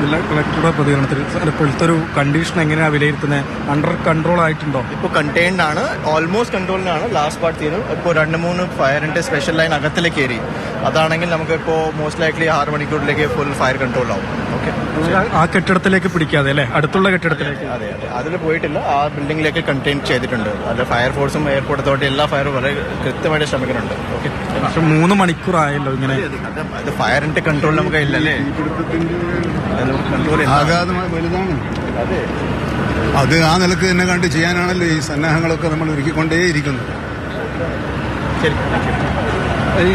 ജില്ലാ കളക്ടറുടെ പ്രതികരണത്തിൽ. സാർ ഇപ്പോഴത്തെ ഒരു കണ്ടീഷൻ എങ്ങനെയാണ് വിലയിരുത്തുന്നത് അണ്ടർ കൺട്രോൾ ആയിട്ടുണ്ടോ? ഇപ്പോൾ കണ്ടെയ്ൻഡ് ആണ്. ഓൾമോസ്റ്റ് കൺട്രോളിനാണ് ലാസ്റ്റ് പാർട്ട് തീരും ഇപ്പോൾ രണ്ട് മൂന്ന് ഫയറിന്റെ സ്പെഷ്യൽ ലൈൻ അകത്തിലേക്ക് കയറി അതാണെങ്കിൽ നമുക്ക് ഇപ്പോൾ മോസ്റ്റ് ലൈക്ലി ആറ് മണിക്കൂറിലേക്ക് ഫുൾ ഫയർ കൺട്രോൾ ആവും. ഓക്കെ ആ കെട്ടിടത്തിലേക്ക് പിടിക്കാതെ അല്ലേ? അടുത്തുള്ള കെട്ടിടത്തിലേക്ക്. അതെ അതെ അതിൽ പോയിട്ടില്ല. ആ ബിൽഡിംഗിലേക്ക് കണ്ടെയ്ൻ ചെയ്തിട്ടുണ്ട്. അതിൽ ഫയർഫോഴ്സും എയർപോർട്ട് അതോറിറ്റി എല്ലാ ഫയറും വളരെ കൃത്യമായിട്ട് ശ്രമിക്കുന്നുണ്ട്. ഓക്കെ പക്ഷെ മൂന്ന് മണിക്കൂറായല്ലോ ഇങ്ങനെ. ഫയറിന്റെ കൺട്രോൾ നമുക്ക് ഇല്ലല്ലേ? ആഘാതമായി വലുതാണ്. അത്. ആ നിലയ്ക്ക് തന്നെ കണ്ട് ചെയ്യാനാണല്ലോ ഈ സന്നാഹങ്ങളൊക്കെ നമ്മൾ ഒരുക്കിക്കൊണ്ടേയിരിക്കുന്നത്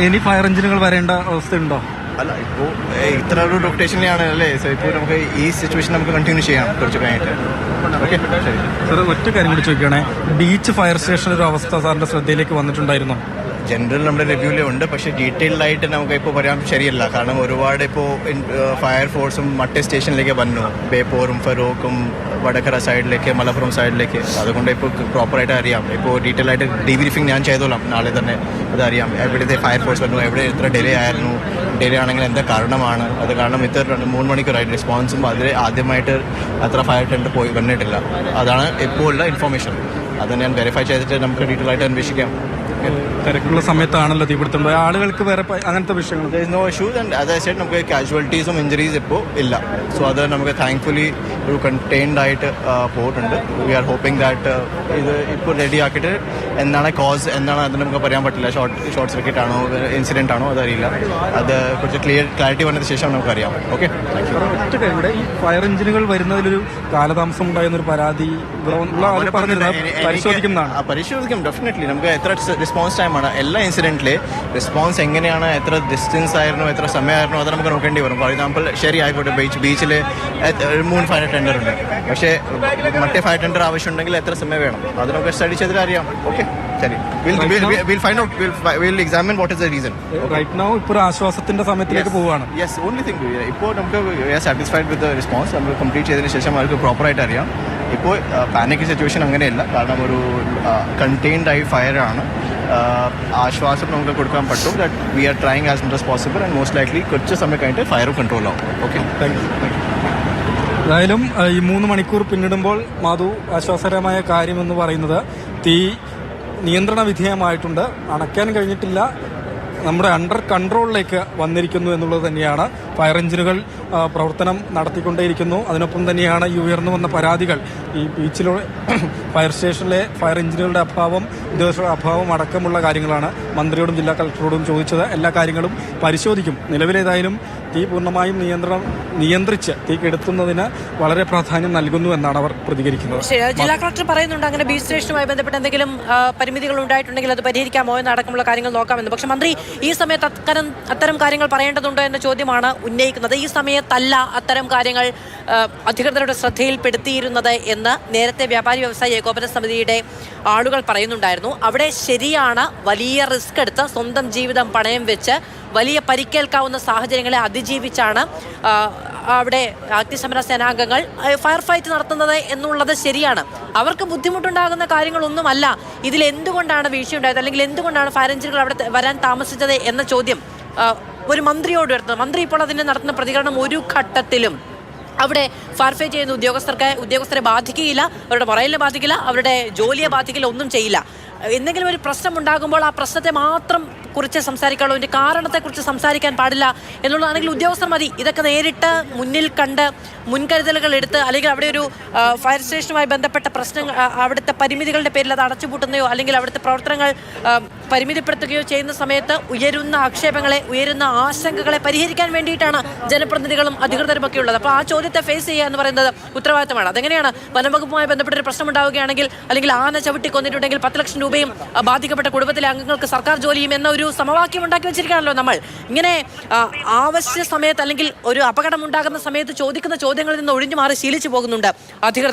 ഇനി ഫയർ എഞ്ചിനുകൾ വരേണ്ട അവസ്ഥയുണ്ടോ? അല്ല ഇപ്പോ ഇത്ര ഒരു ലൊക്കേഷനിലാണ് അല്ലേ? സോ ഇപ്പോൾ നമുക്ക് ഈ സിറ്റുവേഷൻ നമുക്ക് കണ്ടിന്യൂ ചെയ്യാം കുറച്ച് കഴിഞ്ഞിട്ട്. ഓക്കെ സാർ ഒറ്റ കാര്യം കൂടി ചോദിക്കുകയാണെ. ബീച്ച് ഫയർ സ്റ്റേഷൻ ഒരു അവസ്ഥ സാറിന്റെ ശ്രദ്ധയിലേക്ക് വന്നിട്ടുണ്ടായിരുന്നോ? ജനറൽ നമ്മുടെ റിവ്യൂലേ ഉണ്ട്. പക്ഷേ ഡീറ്റെയിൽഡ് ആയിട്ട് നമുക്ക് ഇപ്പോൾ പറയാൻ ശരിയല്ല. കാരണം ഒരുപാട് ഇപ്പോൾ ഫയർ ഫോഴ്സും മറ്റേ സ്റ്റേഷനിലേക്ക് വന്നു. ബേപ്പൂറും ഫറൂഖും വടകര സൈഡിലേക്ക് മലപ്പുറം സൈഡിലേക്ക് അതുകൊണ്ട് ഇപ്പോൾ പ്രോപ്പറായിട്ട് അറിയാം. ഇപ്പോൾ ഡീറ്റെയിൽ ആയിട്ട് ഡീബ്രീഫിംഗ് ഞാൻ ചെയ്തോളാം. നാളെ തന്നെ അതറിയാം. എവിടുത്തെ ഫയർ ഫോഴ്സ് വന്നു? എവിടെ എത്ര ഡിലേ ആയിരുന്നു? ഡിലേ ആണെങ്കിൽ എന്താ കാരണമാണ്? അത് കാരണം ഇത്ര രണ്ട് മൂന്ന് മണിക്കൂറായിട്ട് റെസ്പോൺസും അതിൽ ആദ്യമായിട്ട് അത്ര ഫയർ ടെൻഡർ പോയി വന്നിട്ടില്ല. അതാണ് ഇപ്പോൾ ഉള്ള ഇൻഫോർമേഷൻ അത് ഞാൻ വെരിഫൈ ചെയ്തിട്ട് നമുക്ക് ഡീറ്റെയിൽ ആയിട്ട് അന്വേഷിക്കാം. തിരക്കുള്ള സമയത്താണല്ലോ തീപിടുത്തം. ആളുകൾക്ക് വേറെ അങ്ങനത്തെ വിഷയങ്ങൾ നമുക്ക് കാഷ്വാലിറ്റീസും ഇഞ്ചറീസ് ഇപ്പോൾ ഇല്ല. സോ അത് നമുക്ക് താങ്ക്ഫുള്ളി ഒരു കണ്ടെയ്ൻഡ് ആയിട്ട് പോയിട്ടുണ്ട്. വി ആർ ഹോപ്പിംഗ് ദാറ്റ് ഇത് ഇപ്പോൾ റെഡി ആക്കിയിട്ട് എന്താണ് കോസ് എന്താണ് അത് നമുക്ക് പറയാൻ പറ്റില്ല. ഷോർട്ട് ഷോർട്ട് സർക്യൂട്ട് ആണോ ഇൻസിഡന്റ് ആണോ അതറിയില്ല. അത് കുറച്ച് ക്ലിയർ ക്ലാരിറ്റി വന്നതിന് ശേഷം നമുക്കറിയാം ഓക്കെ ഒറ്റ കാര്യം ഇവിടെ ഈ ഫയർ എഞ്ചിനുകൾ വരുന്നതിലൊരു കാലതാമസം ഉണ്ടായെന്നൊരു പരാതി പരിശോധിക്കുന്നതാണ്. പരിശോധിക്കും ഡെഫിനറ്റ്ലി നമുക്ക് എത്ര റെസ്പോൺസ് ടൈമാണ് എല്ലാ ഇൻസിഡന്റിലെ റെസ്പോൺസ് എങ്ങനെയാണ് എത്ര ഡിസ്റ്റൻസ് ആയിരുന്നു എത്ര സമയമായിരുന്നു അത് നമുക്ക് നോക്കേണ്ടി വരും. ഫോർ എക്സാമ്പിൾ ശരി ആയിക്കോട്ടെ ബീച്ച് ബീച്ചിൽ മൂന്ന് ഫയർ ടെൻഡർ ഉണ്ട്. പക്ഷേ മറ്റേ ഫയർ ടെൻഡർ ആവശ്യമുണ്ടെങ്കിൽ എത്ര സമയം വേണം? അത് നമുക്ക് സ്റ്റഡി ചെയ്തിട്ട് അറിയാം. ഓക്കെ ശരി will find out will examine what is the reason right now ഇപ്പോൾ ഒരു ആശ്വാസത്തിന്റെ സമയത്തിലേക്ക് പോവാണ്. യെസ് ഓൺലി തിങ് ഇപ്പോൾ നമുക്ക് we are satisfied with response നമ്മൾ കംപ്ലീറ്റ് ചെയ്തതിന് ശേഷം അവർക്ക് പ്രോപ്പറായിട്ട് അറിയാം. ഇപ്പോൾ പാനിക് സിറ്റുവേഷൻ അങ്ങനെയല്ല. കാരണം ഒരു കണ്ടെയ്ൻഡ് ആയി ഫയർ ആണ്. ആശ്വാസം നമുക്ക് കൊടുക്കാൻ പറ്റും. That we are trying as much as possible and most likely കുറച്ച് സമയം കഴിഞ്ഞിട്ട് ഫയർ കൺട്രോൾ ആവും. ഓക്കെ താങ്ക് യു ഏതായാലും ഏഹ്, ഈ മൂന്ന് മണിക്കൂർ പിന്നിടുമ്പോൾ മാധു ആശ്വാസകരമായ കാര്യമെന്ന് പറയുന്നത് തീ നിയന്ത്രണ വിധേയമായിട്ടുണ്ട്. അണയ്ക്കാൻ കഴിഞ്ഞിട്ടില്ല. നമ്മുടെ അണ്ടർ കൺട്രോളിലേക്ക് വന്നിരിക്കുന്നു എന്നുള്ളത് തന്നെയാണ്. ഫയർ എഞ്ചിനുകൾ പ്രവർത്തനം നടത്തിക്കൊണ്ടേയിരിക്കുന്നു. അതിനൊപ്പം തന്നെയാണ് ഈ ഉയർന്നു വന്ന പരാതികൾ. ഈ ബീച്ചിലൂടെ ഫയർ സ്റ്റേഷനിലെ ഫയർ എഞ്ചിനുകളുടെ അഭാവം ഉദ്യോഗസ്ഥരുടെ അഭാവം അടക്കമുള്ള കാര്യങ്ങളാണ് മന്ത്രിയോടും ജില്ലാ കളക്ടറോടും ചോദിച്ചത്. എല്ലാ കാര്യങ്ങളും പരിശോധിക്കും. നിലവിലേതായാലും തീ പൂർണമായും നിയന്ത്രണം നിയന്ത്രിച്ച് തീ കെടുത്തുന്നതിന് വളരെ പ്രാധാന്യം നൽകുന്നു എന്നാണ് അവർ പ്രതികരിക്കുന്നത്. ജില്ലാ കളക്ടർ പറയുന്നുണ്ട് അങ്ങനെ ബീച്ച് സ്റ്റേഷനുമായി ബന്ധപ്പെട്ട് എന്തെങ്കിലും പരിമിതികൾ ഉണ്ടായിട്ടുണ്ടെങ്കിൽ അത് പരിഹരിക്കാമോ എന്ന് എന്നടക്കമുള്ള കാര്യങ്ങൾ നോക്കാമെന്ന്. പക്ഷെ മന്ത്രി ഈ സമയത്ത് അത്തരം അത്തരം കാര്യങ്ങൾ പറയേണ്ടതുണ്ടോ എന്ന ചോദ്യമാണ് ഉന്നയിക്കുന്നത്. ഈ സമയത്തല്ല അത്തരം കാര്യങ്ങൾ അധികൃതരുടെ ശ്രദ്ധയിൽപ്പെടുത്തിയിരുന്നത് എന്ന് നേരത്തെ വ്യാപാരി വ്യവസായ ഏകോപന സമിതിയുടെ ആളുകൾ പറയുന്നുണ്ടായിരുന്നു. അവിടെ ശരിയാണ് വലിയ റിസ്ക് എടുത്ത് സ്വന്തം ജീവിതം പണയം വെച്ച് വലിയ പരിക്കേൽക്കാവുന്ന സാഹചര്യങ്ങളെ അതിജീവിച്ചാണ് അവിടെ അഗ്നിശമന സേനാംഗങ്ങൾ ഫയർ ഫൈറ്റ് നടത്തുന്നത് എന്നുള്ളത് ശരിയാണ്. അവർക്ക് ബുദ്ധിമുട്ടുണ്ടാകുന്ന കാര്യങ്ങളൊന്നുമല്ല. ഇതിൽ എന്തുകൊണ്ടാണ് വീഴ്ചയുണ്ടായത്? അല്ലെങ്കിൽ എന്തുകൊണ്ടാണ് ഫയർ എഞ്ചിനുകൾ അവിടെ വരാൻ താമസിച്ചത് എന്ന ചോദ്യം ഒരു മന്ത്രിയോട് ഉയർത്തുന്നത്. മന്ത്രി ഇപ്പോൾ അതിന് നടത്തുന്ന പ്രതികരണം ഒരു ഘട്ടത്തിലും അവിടെ ഫർഫേ ചെയ്യുന്ന ഉദ്യോഗസ്ഥർക്ക് ഉദ്യോഗസ്ഥരെ ബാധിക്കുകയില്ല അവരുടെ മൊറയിലിനെ ബാധിക്കില്ല അവരുടെ ജോലിയെ ബാധിക്കില്ല ഒന്നും ചെയ്യില്ല. എന്തെങ്കിലും ഒരു പ്രശ്നം ഉണ്ടാകുമ്പോൾ ആ പ്രശ്നത്തെ മാത്രം കുറിച്ച് സംസാരിക്കാനുള്ളൂ അതിന്റെ കാരണത്തെക്കുറിച്ച് സംസാരിക്കാൻ പാടില്ല എന്നുള്ളതാണെങ്കിൽ ഉദ്യോഗസ്ഥർ മതി. ഇതൊക്കെ നേരിട്ട് മുന്നിൽ കണ്ട് മുൻകരുതലുകൾ എടുത്ത് അല്ലെങ്കിൽ അവിടെ ഒരു ഫയർ സ്റ്റേഷനുമായി ബന്ധപ്പെട്ട പ്രശ്നങ്ങൾ അവിടുത്തെ പരിമിതികളുടെ പേരിൽ അത് അടച്ചുപൂട്ടുന്നയോ അല്ലെങ്കിൽ അവിടുത്തെ പ്രവർത്തനങ്ങൾ പരിമിതിപ്പെടുത്തുകയോ ചെയ്യുന്ന സമയത്ത് ഉയരുന്ന ആക്ഷേപങ്ങളെ ഉയരുന്ന ആശങ്കകളെ പരിഹരിക്കാൻ വേണ്ടിയിട്ടാണ് ജനപ്രതിനിധികളും അധികൃതരും ഒക്കെ ഉള്ളത്. അപ്പോൾ ആ ചോദ്യത്തെ ഫേസ് ചെയ്യുക എന്ന് പറയുന്നത് ഉത്തരവാദിത്തമാണ്. അതെങ്ങനെയാണ്? വനംവകുപ്പുമായി ബന്ധപ്പെട്ട ഒരു പ്രശ്നം ഉണ്ടാവുകയാണെങ്കിൽ അല്ലെങ്കിൽ ആന ചവിട്ടി കൊന്നിട്ടുണ്ടെങ്കിൽ പത്ത് ലക്ഷം രൂപയും ബാധിക്കപ്പെട്ട കുടുംബത്തിലെ അംഗങ്ങൾക്ക് സർക്കാർ ജോലിയും എന്ന ഒരു സമവാക്യം ഉണ്ടാക്കി വെച്ചിരിക്കുകയാണല്ലോ നമ്മൾ. ഇങ്ങനെ ആവശ്യ സമയത്ത് അല്ലെങ്കിൽ ഒരു അപകടം ഉണ്ടാകുന്ന സമയത്ത് ചോദിക്കുന്ന ചോദ്യങ്ങളിൽ നിന്ന് ഒഴിഞ്ഞു മാറി ശീലിച്ചു പോകുന്നുണ്ട് അധികൃതർ.